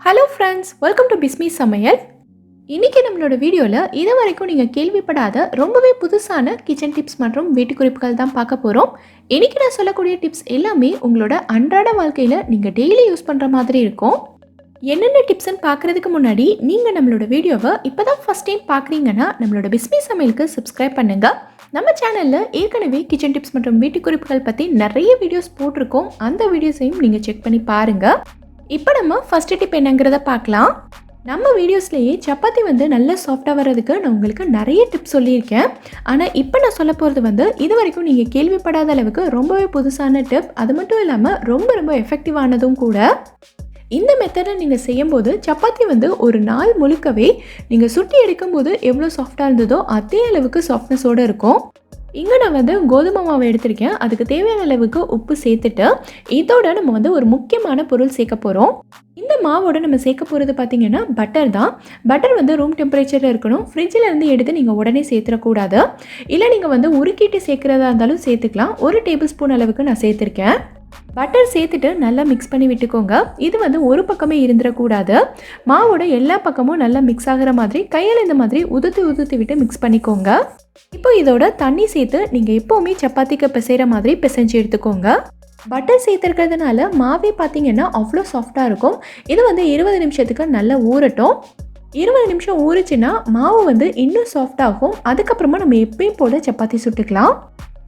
Hello friends welcome to Bismi சமையல் இன்றைக்கி நம்மளோட வீடியோவில் இது வரைக்கும் நீங்கள் கேள்விப்படாத ரொம்பவே புதுசான கிச்சன் டிப்ஸ் மற்றும் வீட்டு குறிப்புகள் தான் பார்க்க போகிறோம் இன்றைக்கி நான் சொல்லக்கூடிய டிப்ஸ் எல்லாமே உங்களோட அன்றாட வாழ்க்கையில் நீங்கள் டெய்லி யூஸ் பண்ணுற மாதிரி இருக்கும். என்னென்ன டிப்ஸ்ன்னு பார்க்குறதுக்கு முன்னாடி நீங்கள் நம்மளோட வீடியோவை இப்போ தான் ஃபஸ்ட் டைம் பார்க்குறீங்கன்னா நம்மளோட பிஸ்மி சமையலுக்கு சப்ஸ்கிரைப் பண்ணுங்கள் நம்ம சேனலில் ஏற்கனவே கிச்சன் டிப்ஸ் மற்றும் வீட்டு குறிப்புகள் பற்றி நிறைய வீடியோஸ் போட்டிருக்கோம். அந்த வீடியோஸையும் நீங்கள் செக் பண்ணி பாருங்கள் இப்போ நம்ம ஃபஸ்ட்டு டிப் என்னங்கிறத பார்க்கலாம். நம்ம வீடியோஸ்லேயே சப்பாத்தி வந்து நல்லா சாஃப்டாக வர்றதுக்கு நான் உங்களுக்கு நிறைய டிப்ஸ் சொல்லியிருக்கேன். ஆனால் இப்போ நான் சொல்ல போகிறது வந்து இது வரைக்கும் நீங்கள் கேள்விப்படாத அளவுக்கு ரொம்பவே புதுசான டிப் அது மட்டும் இல்லாமல் ரொம்ப ரொம்ப எஃபெக்டிவானதும் கூட. இந்த மெத்தடை நீங்கள் செய்யும்போது சப்பாத்தி வந்து ஒரு நாள் முழுக்கவே நீங்கள் சுட்டி எடுக்கும்போது எவ்வளோ சாஃப்டாக இருந்ததோ அதே அளவுக்கு சாஃப்ட்னஸோடு இருக்கும். இங்கே நான் வந்து கோதுமை மாவு எடுத்திருக்கேன். அதுக்கு தேவையான அளவுக்கு உப்பு சேர்த்துட்டு இதோட நம்ம வந்து ஒரு முக்கியமான பொருள் சேர்க்க போகிறோம் இந்த மாவோட நம்ம சேர்க்க போகிறது பார்த்தீங்கன்னா பட்டர் தான். பட்டர் வந்து ரூம் டெம்பரேச்சரில் இருக்கணும். ஃப்ரிட்ஜில் இருந்து எடுத்து நீங்கள் உடனே சேர்த்துடக்கூடாது. இல்லை நீங்கள் வந்து உருக்கிட்டு சேர்க்குறதா இருந்தாலும் சேர்த்துக்கலாம். ஒரு டேபிள் ஸ்பூன் அளவுக்கு நான் சேர்த்துருக்கேன். பட்டர் சேர்த்துட்டு நல்லா மிக்ஸ் பண்ணி விட்டுக்கோங்க. இது வந்து ஒரு பக்கமே இருந்துடக்கூடாது. மாவோட எல்லா பக்கமும் நல்லா மிக்ஸ் ஆகிற மாதிரி கையில் இந்த மாதிரி உதுத்து உதுத்து விட்டு மிக்ஸ் பண்ணிக்கோங்க. இப்போ இதோட தண்ணி சேர்த்து நீங்கள் எப்போவுமே சப்பாத்திக்கு பிசைகிற மாதிரி பிசைஞ்சு எடுத்துக்கோங்க. பட்டர் சேர்த்துருக்கிறதுனால மாவே பார்த்தீங்கன்னா அவ்வளோ சாஃப்டாக இருக்கும். இது வந்து இருபது நிமிஷத்துக்கு நல்லா ஊறட்டும். இருபது நிமிஷம் ஊறுச்சுன்னா மாவு வந்து இன்னும் சாஃப்டாகும் அதுக்கப்புறமா நம்ம எப்பயும் போல் சப்பாத்தி சுட்டுக்கலாம்.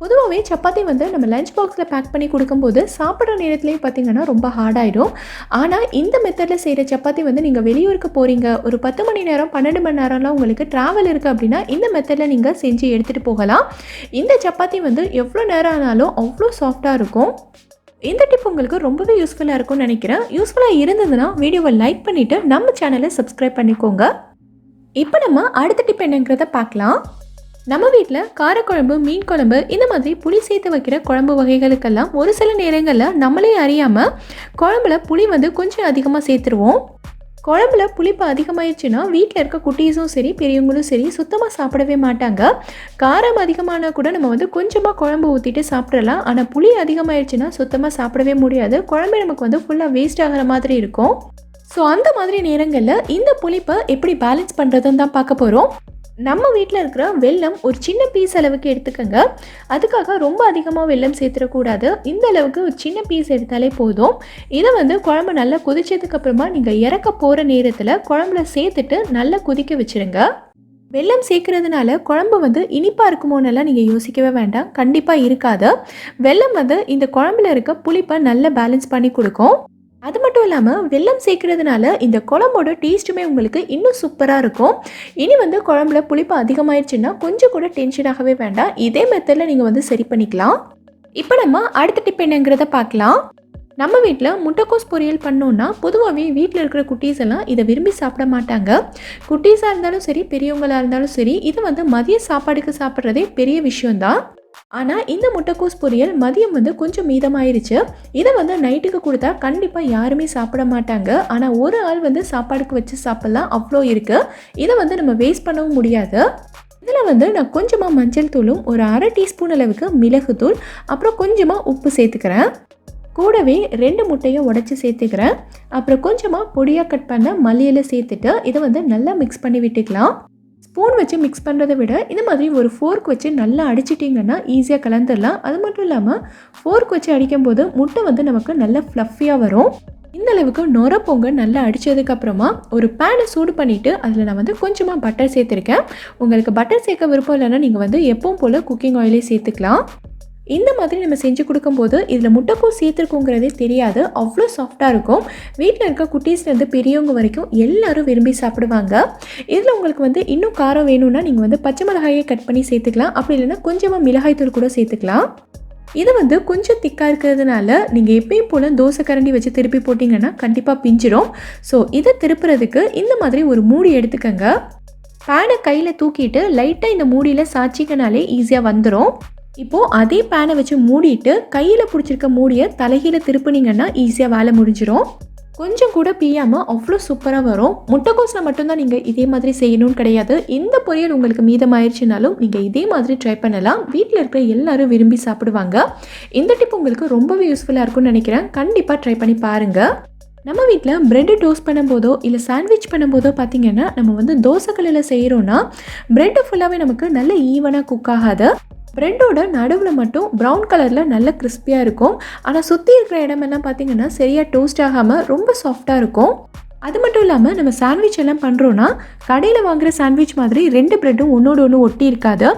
பொதுவாகவே சப்பாத்தி வந்து நம்ம லஞ்ச் பாக்ஸில் பேக் பண்ணி கொடுக்கும்போது சாப்பிட்ற நேரத்துலேயும் பார்த்தீங்கன்னா ரொம்ப ஹார்டாயிடும் ஆனால் இந்த மெத்தடில் செய்கிற சப்பாத்தி வந்து நீங்கள் வெளியூருக்கு போகிறீங்க ஒரு பத்து மணி நேரம் பன்னெண்டு மணி நேரம்லாம் உங்களுக்கு ட்ராவல் இருக்குது அப்படின்னா இந்த மெத்தடில் நீங்கள் செஞ்சு எடுத்துகிட்டு போகலாம். இந்த சப்பாத்தி வந்து எவ்வளோ நேரம் ஆனாலும் அவ்வளோ சாஃப்டாக இருக்கும். இந்த டிப் உங்களுக்கு ரொம்பவே யூஸ்ஃபுல்லாக இருக்கும்னு நினைக்கிறேன். யூஸ்ஃபுல்லாக இருந்ததுன்னா வீடியோவை லைக் பண்ணிவிட்டு நம்ம சேனலை சப்ஸ்கிரைப் பண்ணிக்கோங்க. இப்போ நம்ம அடுத்த டிப் என்னங்கிறத பார்க்கலாம். நம்ம வீட்டில் காரக்குழம்பு மீன் குழம்பு இந்த மாதிரி புளி சேர்த்து வைக்கிற குழம்பு வகைகளுக்கெல்லாம் ஒரு சில நேரங்களில் நம்மளே அறியாமல் குழம்புல புளி வந்து கொஞ்சம் அதிகமாக சேர்த்துருவோம். குழம்புல புளிப்பு அதிகமாயிடுச்சுன்னா வீட்டில் இருக்க குட்டீஸும் சரி பெரியவங்களும் சரி சுத்தமாக சாப்பிடவே மாட்டாங்க. காரம் அதிகமானா கூட நம்ம வந்து கொஞ்சமாக குழம்பு ஊற்றிட்டு சாப்பிடலாம். ஆனால் புளி அதிகமாயிடுச்சுன்னா சுத்தமாக சாப்பிடவே முடியாது. குழம்பு நமக்கு வந்து ஃபுல்லாக வேஸ்ட் ஆகிற மாதிரி இருக்கும். ஸோ அந்த மாதிரி நேரங்களில் இந்த புளிப்பை எப்படி பேலன்ஸ் பண்ணுறதுன்னு தான் பார்க்க போகிறோம் நம்ம வீட்டில் இருக்கிற வெள்ளம் ஒரு சின்ன பீஸ் அளவுக்கு எடுத்துக்கோங்க. அதுக்காக ரொம்ப அதிகமாக வெள்ளம் சேர்த்துடக்கூடாது. இந்த அளவுக்கு ஒரு சின்ன பீஸ் எடுத்தாலே போதும். இதை வந்து குழம்பு நல்லா கொதிச்சதுக்கப்புறமா நீங்கள் இறக்க போகிற நேரத்தில் குழம்புல சேர்த்துட்டு நல்லா கொதிக்க வச்சுருங்க. வெல்லம் சேர்க்கறதுனால குழம்பு வந்து இனிப்பாக இருக்குமோன்னெல்லாம் நீங்கள் யோசிக்கவே வேண்டாம். கண்டிப்பாக இருக்காது. வெல்லம் வந்து இந்த குழம்புல இருக்க புளிப்பை நல்லா பேலன்ஸ் பண்ணி கொடுக்கும். அது மட்டும் இல்லாமல் வெல்லம் சேர்க்கறதுனால இந்த குழம்போட டேஸ்ட்டுமே உங்களுக்கு இன்னும் சூப்பராக இருக்கும். இனி வந்து குழம்புல புளிப்பு அதிகமாயிடுச்சுன்னா கொஞ்சம் கூட டென்ஷனாகவே வேண்டாம். இதே மெத்தடில் நீங்கள் வந்து சரி பண்ணிக்கலாம். இப்போ நம்ம அடுத்த டிப் என்னங்கிறத பார்க்கலாம். நம்ம வீட்டில் முட்டைக்கோஸ் பொரியல் பண்ணோன்னா பொதுவாகவே வீட்டில் இருக்கிற குட்டீஸ் எல்லாம் இதை விரும்பி சாப்பிட மாட்டாங்க. குட்டீஸாக இருந்தாலும் சரி பெரியவங்களாக இருந்தாலும் சரி இது வந்து மதிய சாப்பாடுக்கு சாப்பிட்றதே பெரிய விஷயம்தான். ஆனால் இந்த முட்டைக்கோஸ் பொரியல் மதியம் வந்து கொஞ்சம் மீதமாயிருச்சு. இதை வந்து நைட்டுக்கு கொடுத்தா கண்டிப்பாக யாருமே சாப்பிட மாட்டாங்க. ஆனால் ஒரு ஆள் வந்து சாப்பாடுக்கு வச்சு சாப்பிட்லாம். அவ்வளோ இருக்குது இதை வந்து நம்ம வேஸ்ட் பண்ணவும் முடியாது. இதில் வந்து நான் கொஞ்சமாக மஞ்சள் தூளும் ஒரு அரை டீஸ்பூன் அளவுக்கு மிளகுத்தூள் அப்புறம் கொஞ்சமாக உப்பு சேர்த்துக்கிறேன். கூடவே ரெண்டு முட்டையை உடச்சி சேர்த்துக்கிறேன். அப்புறம் கொஞ்சமாக பொடியாக கட் பண்ண மல்லியில் சேர்த்துட்டு இதை வந்து நல்லா மிக்ஸ் பண்ணி விட்டுக்கலாம். ஸ்பூன் வச்சு மிக்ஸ் பண்ணுறதை விட இந்த மாதிரி ஒரு ஃபோர்க் வச்சு நல்லா அடிச்சிட்டிங்கன்னா ஈஸியாக கலந்துடலாம் அது மட்டும் இல்லாமல் ஃபோர்க் வச்சு அடிக்கும்போது முட்டை வந்து நமக்கு நல்லா ஃப்ளஃபியாக வரும். இந்த அளவுக்கு நொர பொங்க நல்லா அடித்ததுக்கப்புறமா ஒரு பேனை சூடு பண்ணிவிட்டு அதில் நான் வந்து கொஞ்சமாக பட்டர் சேர்த்துருக்கேன். உங்களுக்கு பட்டர் சேர்க்க விருப்பம் இல்லைன்னா நீங்கள் வந்து எப்பவும் போல் குக்கிங் ஆயிலே சேர்த்துக்கலாம். இந்த மாதிரி நம்ம செஞ்சு கொடுக்கும்போது இதில் முட்டைக்கோஸ் சேர்த்துருக்கோங்கிறதே தெரியாது. அவ்வளோ சாஃப்டாக இருக்கும். வீட்டில் இருக்க குட்டீஸ்லேருந்து பெரியவங்க வரைக்கும் எல்லோரும் விரும்பி சாப்பிடுவாங்க. இதில் உங்களுக்கு வந்து இன்னும் காரம் வேணும்னா நீங்கள் வந்து பச்சை மிளகாயை கட் பண்ணி சேர்த்துக்கலாம். அப்படி இல்லைன்னா கொஞ்சமாக மிளகாய்த்தூள் கூட சேர்த்துக்கலாம். இது வந்து கொஞ்சம் திக்காக இருக்கிறதுனால நீங்கள் எப்பயும் போல் தோசை கரண்டி வச்சு திருப்பி போட்டிங்கன்னா கண்டிப்பாக பிஞ்சிடும் ஸோ இதை திருப்புறதுக்கு இந்த மாதிரி ஒரு மூடி எடுத்துக்கோங்க. பேனை கையில் தூக்கிட்டு லைட்டாக இந்த மூடியில் சாச்சிக்கனாலே ஈஸியாக வந்துடும் இப்போது அதே பேனை வச்சு மூடிட்டு கையில் பிடிச்சிருக்க மூடியை தலைகீழ திருப்புனீங்கன்னா ஈஸியாக வேலை முடிஞ்சிடும் கொஞ்சம் கூட பியாமல் அவ்வளோ சூப்பராக வரும். முட்டைக்கோஸில் மட்டும்தான் நீங்கள் இதே மாதிரி செய்யணும்னு கிடையாது. இந்த பொரியல் உங்களுக்கு மீதமாயிருச்சுனாலும் நீங்கள் இதே மாதிரி ட்ரை பண்ணலாம். வீட்டில் இருக்கிற எல்லாரும் விரும்பி சாப்பிடுவாங்க. இந்த டிப் உங்களுக்கு ரொம்பவே யூஸ்ஃபுல்லாக இருக்கும்னு நினைக்கிறேன். கண்டிப்பாக ட்ரை பண்ணி பாருங்கள் நம்ம வீட்டில் பிரெட்டு டோஸ்ட் பண்ணும்போதோ இல்லை சாண்ட்விச் பண்ணும்போதோ பார்த்திங்கன்னா நம்ம வந்து தோசைக்கல்லில் செய்கிறோன்னா பிரெட்டு ஃபுல்லாகவே நமக்கு நல்ல ஈவனாக குக் ஆகாது. பிரெட்டோட நடுவில் மட்டும் ப்ரௌன் கலரில் நல்ல கிறிஸ்பியாக இருக்கும். ஆனால் சுற்றி இருக்கிற இடமெல்லாம் பார்த்தீங்கன்னா சரியாக டோஸ்ட் ஆகாமல் ரொம்ப சாஃப்டாக இருக்கும். அது மட்டும் இல்லாமல் நம்ம சாண்ட்விச் எல்லாம் பண்ணுறோன்னா கடையில் வாங்குகிற சாண்ட்விச் மாதிரி ரெண்டு ப்ரெட்டும் ஒன்றோடு ஒன்று ஒட்டி இருக்காது.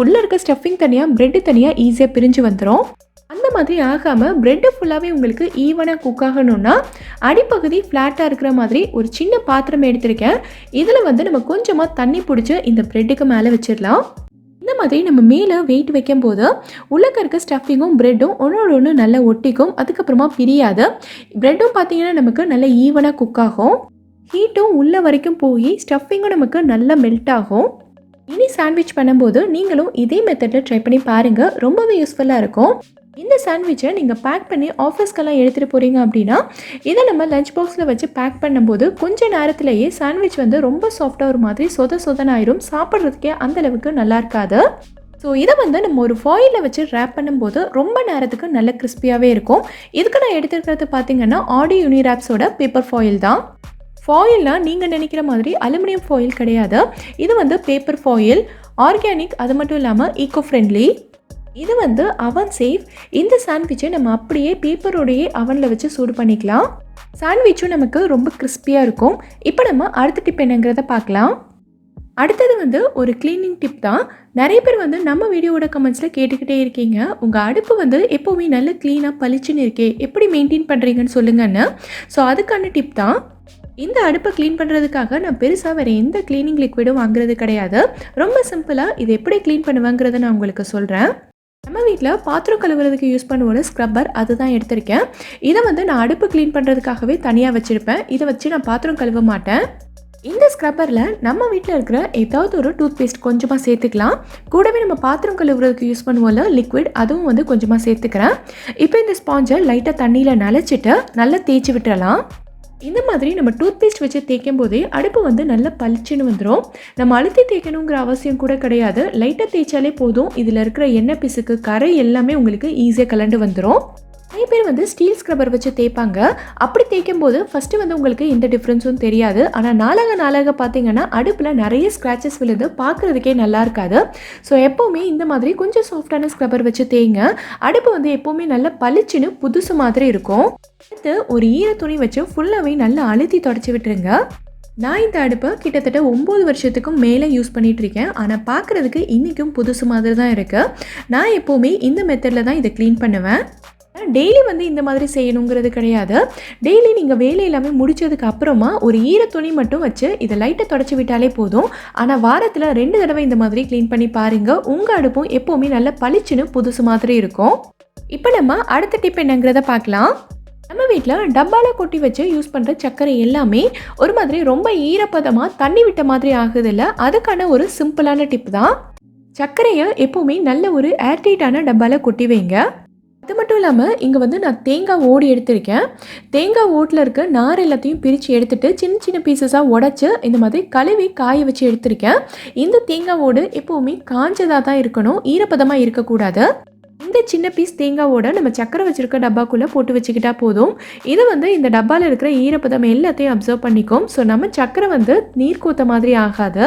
உள்ளே இருக்க ஸ்டஃபிங் தனியாக ப்ரெட்டு தனியாக ஈஸியாக பிரிஞ்சு வந்துடும் அந்த மாதிரி ஆகாமல் ப்ரெட்டு ஃபுல்லாகவே உங்களுக்கு ஈவனாக குக் ஆகணும்னா அடிப்பகுதி ஃப்ளாட்டாக இருக்கிற மாதிரி ஒரு சின்ன பாத்திரம் எடுத்திருக்கேன். இதில் வந்து நம்ம கொஞ்சமாக தண்ணி பிடிச்சி இந்த ப்ரெட்டுக்கு மேலே வச்சிடலாம். இந்த மாதிரி நம்ம மேலே வெயிட் வைக்கும்போது உள்ளக்க இருக்க ஸ்டஃபிங்கும் ப்ரெட்டும் ஒன்றோட ஒன்று நல்லா ஒட்டிக்கும். அதுக்கப்புறமா பிரியாது. ப்ரெட்டும் பார்த்தீங்கன்னா நமக்கு நல்ல ஈவனாக குக் ஆகும். ஹீட்டும் உள்ள வரைக்கும் போய் ஸ்டஃபிங்கும் நமக்கு நல்லா மெல்ட் ஆகும். இனி சாண்ட்விச் பண்ணும்போது நீங்களும் இதே மெத்தடில் ட்ரை பண்ணி பாருங்கள் ரொம்பவே யூஸ்ஃபுல்லாக இருக்கும். இந்த சாண்ட்விச்சை நீங்கள் பேக் பண்ணி ஆஃபீஸ்க்கெல்லாம் எடுத்துகிட்டு போகிறீங்க அப்படின்னா இதை நம்ம லஞ்ச் பாக்ஸில் வச்சு பேக் பண்ணும்போது கொஞ்சம் நேரத்திலேயே சாண்ட்விச் வந்து ரொம்ப சாஃப்டாக ஒரு மாதிரி சொத சொதனாயிரும். சாப்பிட்றதுக்கே அந்தளவுக்கு நல்லா இருக்காது. ஸோ இதை வந்து நம்ம ஒரு ஃபாயிலில் வச்சு ரேப் பண்ணும்போது ரொம்ப நேரத்துக்கு நல்ல கிறிஸ்பியாகவே இருக்கும். இதுக்கு நான் எடுத்துருக்கிறது பார்த்தீங்கன்னா ஆடி யூனிராப்ஸோட பேப்பர் ஃபாயில் தான். ஃபாயில்னால் நீங்கள் நினைக்கிற மாதிரி அலுமினியம் ஃபாயில் கிடையாது. இது வந்து பேப்பர் ஃபாயில் ஆர்கானிக் அது மட்டும் இல்லாமல் ஈக்கோ ஃப்ரெண்ட்லி இது வந்து அவன் சேஃப் இந்த சாண்ட்விச்சை நம்ம அப்படியே பேப்பரோடையே அவனில் வச்சு சூடு பண்ணிக்கலாம். சாண்ட்விச்சும் நமக்கு ரொம்ப கிறிஸ்பியாக இருக்கும். இப்போ நம்ம அடுத்த டிப் என்னங்கிறத பார்க்கலாம். அடுத்தது வந்து ஒரு க்ளீனிங் டிப் தான். நிறைய பேர் வந்து நம்ம வீடியோவோட கமெண்ட்ஸில் கேட்டுக்கிட்டே இருக்கீங்க. உங்கள் அடுப்பு வந்து எப்போவுமே நல்ல க்ளீனாக பளிச்சுன்னு இருக்கே. எப்படி மெயின்டைன் பண்ணுறீங்கன்னு சொல்லுங்கன்னு. ஸோ அதுக்கான டிப் தான். இந்த அடுப்பை க்ளீன் பண்ணுறதுக்காக நான் பெருசாக வேறு எந்த க்ளீனிங் லிக்விடும் வாங்குறது கிடையாது. ரொம்ப சிம்பிளாக இது எப்படி க்ளீன் பண்ணுவேங்கிறத நான் உங்களுக்கு சொல்கிறேன் நம்ம வீட்டில் பாத்திரம் கழுவுறதுக்கு யூஸ் பண்ணுவோம் ஸ்க்ரப்பர் அதுதான் எடுத்திருக்கேன். இதை வந்து நான் அடுப்பு க்ளீன் பண்ணுறதுக்காகவே தனியாக வச்சுருப்பேன். இதை வச்சு நான் பாத்திரம் கழுவ மாட்டேன். இந்த ஸ்க்ரப்பரில் நம்ம வீட்டில் இருக்கிற ஏதாவது ஒரு டூத் பேஸ்ட் கொஞ்சமாக சேர்த்துக்கலாம். கூடவே நம்ம பாத்திரம் கழுவுறதுக்கு யூஸ் பண்ணுவோம்ல லிக்விட் அதுவும் வந்து கொஞ்சமாக சேர்த்துக்கிறேன். இப்போ இந்த ஸ்பாஞ்சை லைட்டாக தண்ணியில் நனைச்சிட்டு நல்லா தேய்ச்சி விட்டுறலாம். இந்த மாதிரி நம்ம டூத் பேஸ்ட் வச்சு தேய்க்கும் போதே அடுப்பு வந்து நல்லா பளிச்சுன்னு வந்துடும் நம்ம அழுத்தி தேய்க்கணுங்கிற அவசியம் கூட கிடையாது. லைட்டாக தேய்ச்சாலே போதும். இதில் இருக்கிற எண்ணெய் பிசுக்கு கரை எல்லாமே உங்களுக்கு ஈஸியாக கலண்டு வந்துடும் நிறைய பேர் வந்து ஸ்டீல் ஸ்க்ரப்பர் வச்சு தேய்ப்பாங்க. அப்படி தேய்க்கும் போது ஃபஸ்ட்டு வந்து உங்களுக்கு எந்த டிஃப்ரென்ஸும் தெரியாது. ஆனால் நாளாக நாளாக பார்த்தீங்கன்னா அடுப்பில் நிறைய ஸ்க்ராச்சஸ் விழுந்து பார்க்குறதுக்கே நல்லா இருக்காது. ஸோ எப்போவுமே இந்த மாதிரி கொஞ்சம் சாஃப்டான ஸ்க்ரப்பர் வச்சு தேய்ங்க. அடுப்பு வந்து எப்போவுமே நல்லா பளிச்சுன்னு புதுசு மாதிரி இருக்கும். அடுத்து ஒரு ஈர துணி வச்சு ஃபுல்லாகவே நல்லா அழுத்தி தொடச்சி விட்டுருங்க. நான் இந்த அடுப்பை கிட்டத்தட்ட ஒம்பது வருஷத்துக்கும் மேலே யூஸ் பண்ணிகிட்ருக்கேன் ஆனால் பார்க்குறதுக்கு இன்றைக்கும் புதுசு மாதிரி தான் இருக்குது நான் எப்போவுமே இந்த மெத்தடில் தான் இதை க்ளீன் பண்ணுவேன். டெய்லி வந்து இந்த மாதிரி செய்யணுங்கிறது கிடையாது. டெய்லி நீங்கள் வேலை எல்லாமே முடிச்சதுக்கு அப்புறமா ஒரு ஈர துணி மட்டும் வச்சு இதை லைட்டை தொடச்சி விட்டாலே போதும். ஆனால் வாரத்தில் ரெண்டு தடவை இந்த மாதிரி க்ளீன் பண்ணி பாருங்கள் உங்கள் அடுப்பும் எப்போவுமே நல்ல பளிச்சுன்னு புதுசு மாதிரி இருக்கும். இப்போ நம்ம அடுத்த டிப் என்னங்கிறத பார்க்கலாம். நம்ம வீட்டில் டப்பாவில் கொட்டி வச்சு யூஸ் பண்ணுற சர்க்கரை எல்லாமே ஒரு மாதிரி ரொம்ப ஈரப்பதமாக தண்ணி விட்ட மாதிரி ஆகுதில்ல அதுக்கான ஒரு சிம்பிளான டிப் தான். சர்க்கரையை எப்போவுமே நல்ல ஒரு ஏர்டைட்டான டப்பாவில் கொட்டி வைங்க. அது மட்டும் இல்லாமல் இங்கே வந்து நான் தேங்காய் ஓடு எடுத்திருக்கேன். தேங்காய் ஓட்டில் இருக்க நார் எல்லாத்தையும் பிரித்து எடுத்துட்டு சின்ன சின்ன பீசஸாக உடச்சி இந்த மாதிரி கழுவி காய வச்சு எடுத்திருக்கேன். இந்த தேங்காய் ஓடு எப்போவுமே காஞ்சதாக தான் இருக்கணும் ஈரப்பதமாக இருக்கக்கூடாது. இந்த சின்ன பீஸ் தேங்காவோட நம்ம சக்கரை வச்சுருக்க டப்பாக்குள்ளே போட்டு வச்சுக்கிட்டா போதும். இது வந்து இந்த டப்பாவில் இருக்கிற ஈரப்பதம் எல்லாத்தையும் அப்சர்வ் பண்ணிக்கும். ஸோ நம்ம சக்கரை வந்து நீர் கூத்த மாதிரி ஆகாது.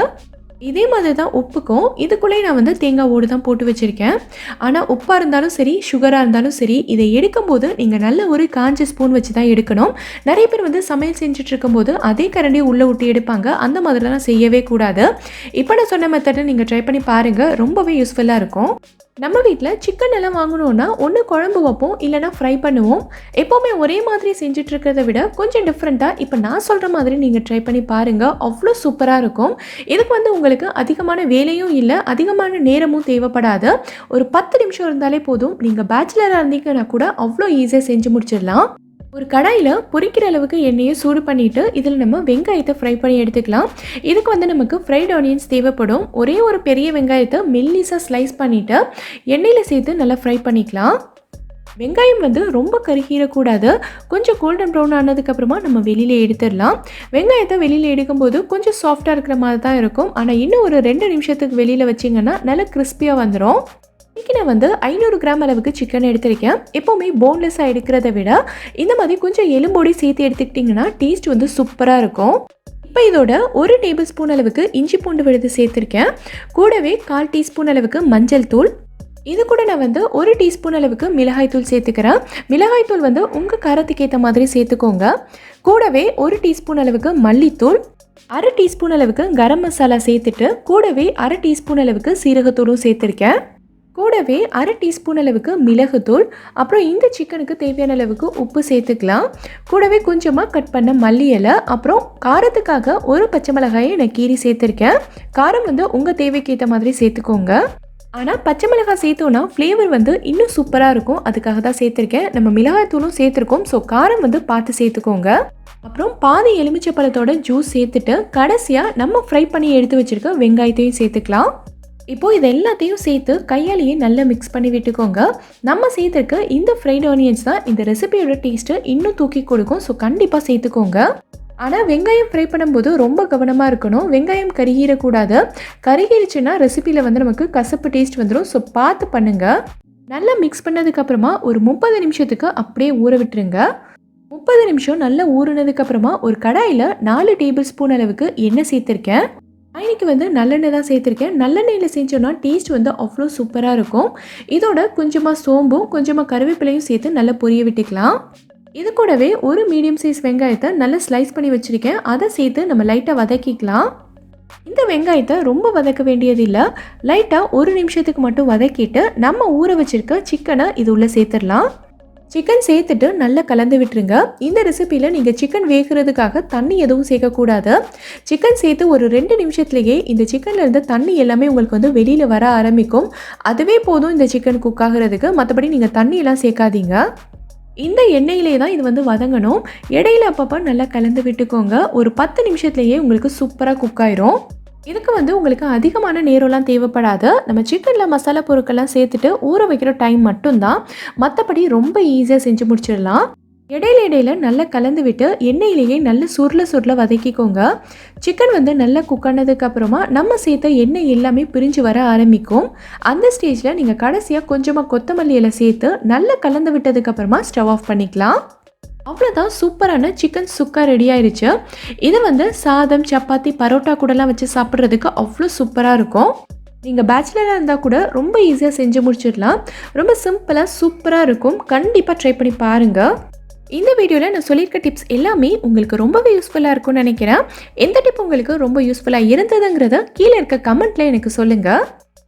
இதே மாதிரி தான் உப்புக்கும் இதுக்குள்ளேயே நான் வந்து தேங்காய் ஓடு தான் போட்டு வச்சுருக்கேன். ஆனால் உப்பாக இருந்தாலும் சரி சுகராக இருந்தாலும் சரி இதை எடுக்கும்போது நீங்கள் நல்ல ஒரு காஞ்ச ஸ்பூன் வச்சு தான் எடுக்கணும். நிறைய பேர் வந்து சமையல் செஞ்சுட்டு இருக்கும்போது அதே கரண்டியை உள்ளே விட்டு எடுப்பாங்க. அந்த மாதிரிலாம் செய்யவே கூடாது. இப்போ நான் சொன்ன மெத்தடை நீங்கள் ட்ரை பண்ணி பாருங்கள் ரொம்பவே யூஸ்ஃபுல்லாக இருக்கும். நம்ம வீட்டில் சிக்கன் எல்லாம் வாங்கணுன்னா ஒன்று குழம்பு வைப்போம் இல்லைனா ஃப்ரை பண்ணுவோம். எப்போவுமே ஒரே மாதிரி செஞ்சுட்டு இருக்கிறத விட கொஞ்சம் டிஃப்ரெண்ட்டாக இப்போ நான் சொல்கிற மாதிரி நீங்கள் ட்ரை பண்ணி பாருங்கள் அவ்வளோ சூப்பராக இருக்கும். இதுக்கு வந்து உங்களுக்கு அதிகமான வேலையும் இல்லை அதிகமான நேரமும் தேவைப்படாது. ஒரு பத்து நிமிஷம் இருந்தாலே போதும். நீங்கள் பேச்சுலராக இருந்தீங்கன்னா கூட அவ்வளோ ஈஸியாக செஞ்சு முடிச்சிடலாம். ஒரு கடாயில் பொரிக்கிற அளவுக்கு எண்ணெயை சூடு பண்ணிவிட்டு இதில் நம்ம வெங்காயத்தை ஃப்ரை பண்ணி எடுத்துக்கலாம். இதுக்கு வந்து நமக்கு ஃப்ரைட் ஆனியன்ஸ் தேவைப்படும். ஒரே ஒரு பெரிய வெங்காயத்தை மெல்லிஸாக ஸ்லைஸ் பண்ணிவிட்டு எண்ணெயில் சேர்த்து நல்லா ஃப்ரை பண்ணிக்கலாம். வெங்காயம் வந்து ரொம்ப கருகிடக்கூடாது கொஞ்சம் கோல்டன் ப்ரௌன் ஆனதுக்கப்புறமா நம்ம வெளியில் எடுத்துடலாம். வெங்காயத்தை வெளியில் எடுக்கும்போது கொஞ்சம் சாஃப்டாக இருக்கிற மாதிரி தான் இருக்கும். ஆனால் இன்னும் ஒரு ரெண்டு நிமிஷத்துக்கு வெளியில் வச்சிங்கன்னா நல்லா கிறிஸ்பியாக வந்துடும் இன்றைக்கி நான் வந்து ஐநூறு கிராம் அளவுக்கு சிக்கன் எடுத்திருக்கேன். எப்போவுமே போன்லெஸ்ஸாக எடுக்கிறத விட இந்த மாதிரி கொஞ்சம் எலும்போடி சேர்த்து எடுத்துக்கிட்டிங்கன்னா டேஸ்ட் வந்து சூப்பராக இருக்கும். இப்போ இதோட ஒரு டேபிள் ஸ்பூன் அளவுக்கு இஞ்சி பூண்டு விழுது சேர்த்துருக்கேன். கூடவே கால் டீஸ்பூன் அளவுக்கு மஞ்சள் தூள். இது கூட நான் வந்து ஒரு டீஸ்பூன் அளவுக்கு மிளகாய் தூள் சேர்த்துக்கிறேன். மிளகாய் தூள் வந்து உங்கள் காரத்துக்கு ஏற்ற மாதிரி சேர்த்துக்கோங்க. கூடவே ஒரு டீஸ்பூன் அளவுக்கு மல்லித்தூள். அரை டீஸ்பூன் அளவுக்கு கரம் மசாலா சேர்த்துட்டு கூடவே அரை டீஸ்பூன் அளவுக்கு சீரகத்தூளும் சேர்த்துருக்கேன். கூடவே அரை டீஸ்பூன் அளவுக்கு மிளகுத்தூள் அப்புறம் இந்த சிக்கனுக்கு தேவையான அளவுக்கு உப்பு சேர்த்துக்கலாம். கூடவே கொஞ்சமாக கட் பண்ண மல்லி இலை அப்புறம் காரத்துக்காக ஒரு பச்சை மிளகாயை நான் கீறி சேர்த்துருக்கேன். காரம் வந்து உங்கள் தேவைக்கு ஏற்ற மாதிரி சேர்த்துக்கோங்க. ஆனால் பச்சை மிளகாய் சேர்த்தோன்னா ஃப்ளேவர் வந்து இன்னும் சூப்பராக இருக்கும். அதுக்காக தான் சேர்த்துருக்கேன். நம்ம மிளகாய் தூளும் சேர்த்துருக்கோம். ஸோ காரம் வந்து பார்த்து சேர்த்துக்கோங்க. அப்புறம் பாதி எலுமிச்சை பழத்தோட ஜூஸ் சேர்த்துட்டு கடைசியாக நம்ம ஃப்ரை பண்ணி எடுத்து வச்சுருக்க வெங்காயத்தையும் சேர்த்துக்கலாம். இப்போது இது எல்லாத்தையும் சேர்த்து கையாலேயே நல்லா மிக்ஸ் பண்ணி விட்டுக்கோங்க. நம்ம சேர்த்துருக்க இந்த ஃப்ரைட் ஆனியன்ஸ் தான் இந்த ரெசிபியோட டேஸ்ட்டு இன்னும் தூக்கி கொடுக்கும். ஸோ கண்டிப்பாக சேர்த்துக்கோங்க. ஆனால் வெங்காயம் ஃப்ரை பண்ணும்போது ரொம்ப கவனமாக இருக்கணும். வெங்காயம் கருகிடக்கூடாது கருகிருச்சுன்னா ரெசிபியில் வந்து நமக்கு கசப்பு டேஸ்ட் வந்துடும் ஸோ பார்த்து பண்ணுங்கள் நல்லா மிக்ஸ் பண்ணதுக்கப்புறமா ஒரு முப்பது நிமிஷத்துக்கு அப்படியே ஊற விட்டுருங்க. முப்பது நிமிஷம் நல்லா ஊறினதுக்கப்புறமா ஒரு கடாயில் நாலு டேபிள் ஸ்பூன் அளவுக்கு எண்ணெய் சேர்த்துருக்கேன். இன்னைக்கு வந்து நல்லெண்ணெய் தான் சேர்த்துருக்கேன். நல்லெண்ணெயில் செஞ்சோன்னா டேஸ்ட் வந்து அவ்வளோ சூப்பராக இருக்கும். இதோட கொஞ்சமாக சோம்பும் கொஞ்சமாக கருவேப்பிலையும் சேர்த்து நல்லா பொரிய விட்டுக்கலாம். இது கூடவே ஒரு மீடியம் சைஸ் வெங்காயத்தை நல்லா ஸ்லைஸ் பண்ணி வச்சுருக்கேன். அதை சேர்த்து நம்ம லைட்டாக வதக்கிக்கலாம். இந்த வெங்காயத்தை ரொம்ப வதக்க வேண்டியதில்லை. லைட்டாக ஒரு நிமிஷத்துக்கு மட்டும் வதக்கிட்டு நம்ம ஊற வச்சுருக்க சிக்கனை இது உள்ளே சேர்த்துடலாம். சிக்கன் சேர்த்துட்டு நல்லா கலந்து விட்டுருங்க. இந்த ரெசிப்பியில் நீங்கள் சிக்கன் வேகிறதுக்காக தண்ணி எதுவும் சேர்க்கக்கூடாது. சிக்கன் சேர்த்து ஒரு ரெண்டு நிமிஷத்துலேயே இந்த சிக்கனில் இருந்த தண்ணி எல்லாமே உங்களுக்கு வந்து வெளியில் வர ஆரம்பிக்கும். அதுவே போதும் இந்த சிக்கன் குக் ஆகிறதுக்கு. மற்றபடி நீங்கள் தண்ணியெல்லாம் சேர்க்காதீங்க. இந்த எண்ணெயிலே தான் இது வந்து வதங்கணும். இடையில அப்பப்போ நல்லா கலந்து விட்டுக்கோங்க. ஒரு பத்து நிமிஷத்துலேயே உங்களுக்கு சூப்பராக குக் ஆயிரும். இதுக்கு வந்து உங்களுக்கு அதிகமான நேரம்லாம் தேவைப்படாது. நம்ம சிக்கனில் மசாலா பொருட்கள்லாம் சேர்த்துட்டு ஊற வைக்கிற டைம் மட்டும்தான். மற்றபடி ரொம்ப ஈஸியாக செஞ்சு முடிச்சிடலாம். இடையில இடையில நல்லா கலந்து விட்டு எண்ணெயிலேயே நல்ல சுருள சுருள வதக்கிக்கோங்க. சிக்கன் வந்து நல்லா குக் ஆனதுக்கு அப்புறமா நம்ம சேர்த்த எண்ணெய் எல்லாமே பிரிஞ்சு வர ஆரம்பிக்கும். அந்த ஸ்டேஜில் நீங்கள் கடைசியாக கொஞ்சமாக கொத்தமல்லி இலை சேர்த்து நல்லா கலந்து விட்டதுக்கு அப்புறமா ஸ்டவ் ஆஃப் பண்ணிக்கலாம். அவ்வளோதான் சூப்பரான சிக்கன் சுக்கா ரெடி ஆயிருச்சு. இது வந்து சாதம் சப்பாத்தி பரோட்டா கூடலாம் வச்சு சாப்பிட்றதுக்கு அவ்வளோ சூப்பராக இருக்கும். நீங்கள் பேச்சுலராக இருந்தால் கூட ரொம்ப ஈஸியாக செஞ்சு முடிச்சிடலாம். ரொம்ப சிம்பிளாக சூப்பராக இருக்கும். கண்டிப்பாக ட்ரை பண்ணி பாருங்கள் இந்த வீடியோவில் நான் சொல்லியிருக்க டிப்ஸ் எல்லாமே உங்களுக்கு ரொம்பவே யூஸ்ஃபுல்லாக இருக்கும்னு நினைக்கிறேன். எந்த டிப் உங்களுக்கு ரொம்ப யூஸ்ஃபுல்லாக இருந்ததுங்கிறத கீழே இருக்க கமெண்ட்டில் எனக்கு சொல்லுங்கள்